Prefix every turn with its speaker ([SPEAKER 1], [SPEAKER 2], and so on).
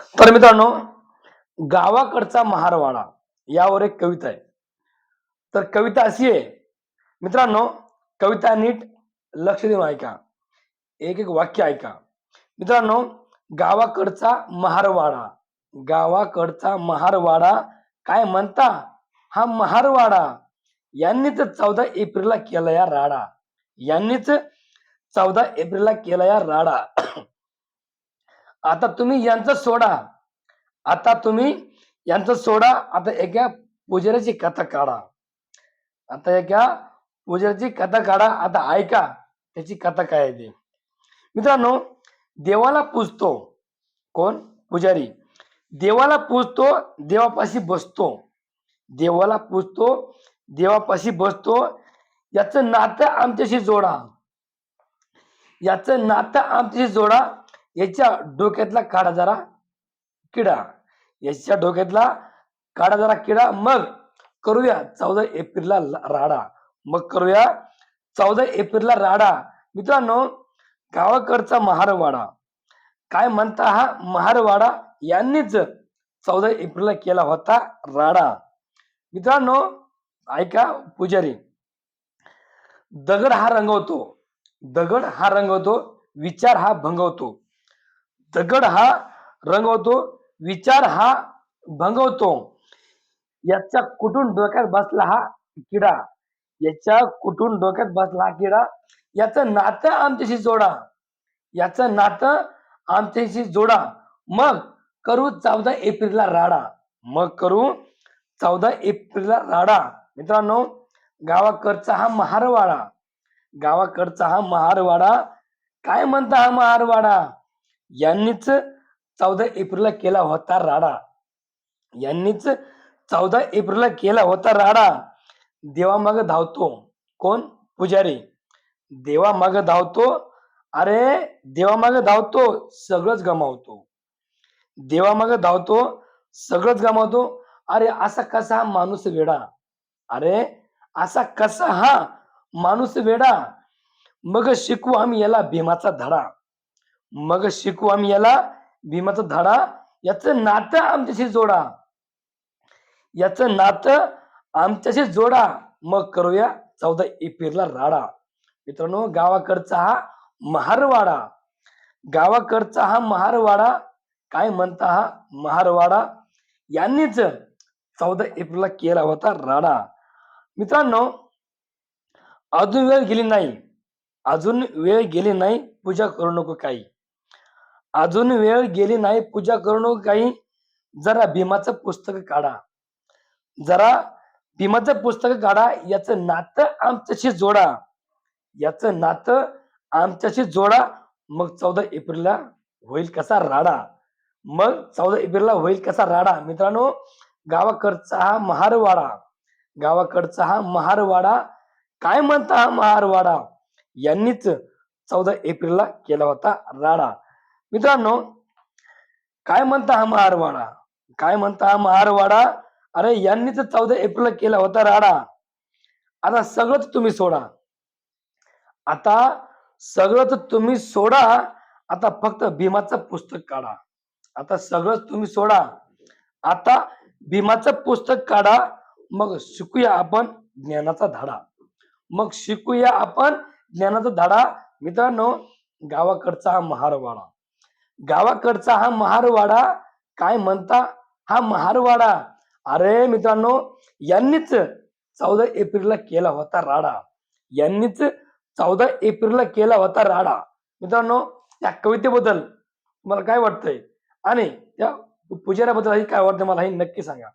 [SPEAKER 1] तर मित्रांनो गावाकडचा महारवाडा यावर एक कविता आहे. तर कविता अशी आहे मित्रांनो कविता नीट लक्ष देऊन ऐका. एक एक वाक्य ऐका. मित्रांनो गावाकडचा महारवाडा गावाकडचा महारवाडा काय म्हणता? हा महारवाडा यांनीच चौदा एप्रिलला केला या राडा. यांनीच चौदा एप्रिलला केला या राडा. आता तुम्ही यांचं सोडा. आता तुम्ही यांचं सोडा. आता एका पुजाऱ्याची कथा काढा. आता एका पुजाऱ्याची कथा काढा. आता ऐका त्याची कथा काय आहे ते. मित्रांनो देवाला पूजतो. कोण? पुजारी. देवाला पूजतो देवापाशी बसतो. देवाला पूजतो देवापाशी बसतो. याचं नातं आमच्याशी जोडा. याचं नातं आमच्याशी जोडा. याच्या डोक्यातला काढा जरा किडा. याच्या डोक्यातला काढा जरा किडा. मग करूया चौदा एप्रिलला राडा. मग करूया चौदा एप्रिलला राडा. मित्रांनो गावाकडचा महारवाडा. काय म्हणता हा महारवाडा? यांनीच चौदा एप्रिलला केला होता राडा. मित्रांनो ऐका पुजारी. दगड हा रंगवतो. दगड हा रंगवतो. विचार हा भंगवतो. दगड हा रंगवतो विचार हा भंगवतो. याच्या कुठून डोक्यात बसला हा किडा? याच्या कुठून डोक्यात बसला हा किडा? याचं नातं आमच्याशी जोडा. याचं नातं आमच्याशी जोडा. मग करू चौदा एप्रिलला राडा. मग करू चौदा एप्रिलला राडा. मित्रांनो गावाकडचा हा महारवाडा. गावाकडचा हा महारवाडा. काय म्हणता हा महारवाडा? यांनीच चौदा एप्रिलला केला होता राडा. यांनीच चौदा एप्रिलला केला होता राडा. देवामाग धावतो. कोण? पुजारी. देवामाग धावतो. अरे देवामाग धावतो सगळंच गमावतो. देवामाग धावतो सगळंच गमावतो. अरे असा कसा हा माणूस वेडा? अरे असा कसा हा माणूस वेडा? मग शिकू आम्ही याला भीमाचा धडा. मग शिकू आम्ही याला भीमाचा धडा याचं नातं आमच्याशी जोडा. याचं नातं आमच्याशी जोडा. मग करूया चौदा एप्रिलला राडा. मित्रांनो गावाकडचा हा महारवाडा. गावाकडचा हा महारवाडा काय म्हणता हा महारवाडा? यांनीच चौदा एप्रिलला केला होता राडा. मित्रांनो अजून वेळ गेली नाही. अजून वेळ गेली नाही. पूजा करू नको काही. अजून वेळ गेली नाही पूजा करू काही जरा भीमाचं पुस्तक काढा. जरा भीमाचं पुस्तक काढा याचं नातं आमच्याशी जोडा. याचं नातं आमच्याशी जोडा. मग चौदा एप्रिलला होईल कसा राडा? मग चौदा एप्रिलला होईल कसा राडा? मित्रांनो गावाकडचा हा महारवाडा. गावाकडचा हा महारवाडा. काय म्हणता हा महारवाडा? यांनीच चौदा एप्रिलला केला होता राडा. मित्रांनो काय म्हणता हा महारवाडा? काय म्हणता हा महारवाडा? अरे यांनीच चौदा एप्रिल केला होता राडा. आता सगळंच तुम्ही सोडा. आता सगळंच तुम्ही सोडा. आता फक्त भीमाचं पुस्तक काढा. आता सगळंच तुम्ही सोडा. आता भीमाचं पुस्तक काढा. मग शिकूया आपण ज्ञानाचा धडा. मग शिकूया आपण ज्ञानाचा धडा. मित्रांनो गावाकडचा हा महारवाडा. गावाकडचा हा महारवाडा काय म्हणता? हा महारवाडा. अरे मित्रांनो यांनीच चौदा एप्रिलला केला होता राडा. यांनीच चौदा एप्रिलला केला होता राडा. मित्रांनो त्या कवितेबद्दल तुम्हाला काय वाटतंय? आणि त्या पुजाऱ्याबद्दल काय वाटतं मला हे नक्की सांगा.